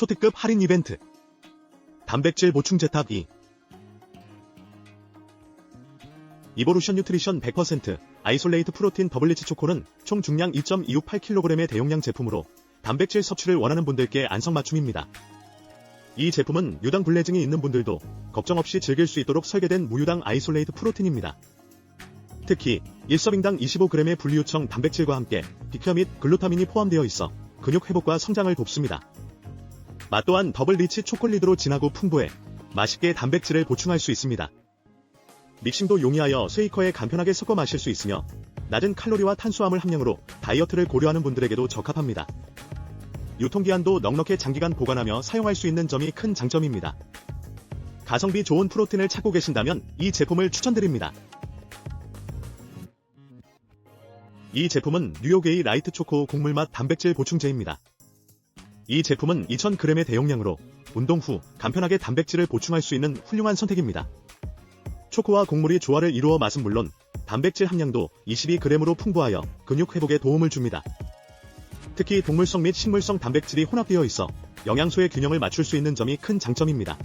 초특급 할인 이벤트. 단백질 보충 제탑 2. 이보루션 뉴트리션 100% 아이솔레이트 프로틴 더블리치 초코는 총 중량 2.268kg의 대용량 제품으로 단백질 섭취를 원하는 분들께 안성맞춤입니다. 이 제품은 유당 불내증이 있는 분들도 걱정 없이 즐길 수 있도록 설계된 무유당 아이솔레이트 프로틴입니다. 특히 1서빙당 25g의 분리요청 단백질과 함께 비켜 및 글루타민이 포함되어 있어 근육 회복과 성장을 돕습니다. 맛 또한 더블 리치 초콜릿으로 진하고 풍부해 맛있게 단백질을 보충할 수 있습니다. 믹싱도 용이하여 쉐이커에 간편하게 섞어 마실 수 있으며 낮은 칼로리와 탄수화물 함량으로 다이어트를 고려하는 분들에게도 적합합니다. 유통기한도 넉넉해 장기간 보관하며 사용할 수 있는 점이 큰 장점입니다. 가성비 좋은 프로틴을 찾고 계신다면 이 제품을 추천드립니다. 이 제품은 뉴욕에이 라이트 초코 곡물 맛 단백질 보충제입니다. 이 제품은 2000g의 대용량으로 운동 후 간편하게 단백질을 보충할 수 있는 훌륭한 선택입니다. 초코와 곡물이 조화를 이루어 맛은 물론 단백질 함량도 22g으로 풍부하여 근육 회복에 도움을 줍니다. 특히 동물성 및 식물성 단백질이 혼합되어 있어 영양소의 균형을 맞출 수 있는 점이 큰 장점입니다.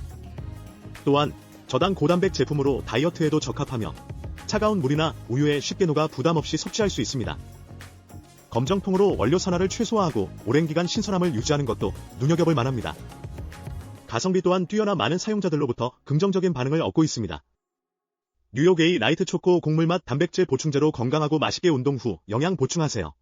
또한 저당 고단백 제품으로 다이어트에도 적합하며 차가운 물이나 우유에 쉽게 녹아 부담 없이 섭취할 수 있습니다. 검정통으로 원료 산화를 최소화하고 오랜 기간 신선함을 유지하는 것도 눈여겨볼 만합니다. 가성비 또한 뛰어나 많은 사용자들로부터 긍정적인 반응을 얻고 있습니다. 뉴욕에이 라이트 초코 곡물 맛 단백질 보충제로 건강하고 맛있게 운동 후 영양 보충하세요.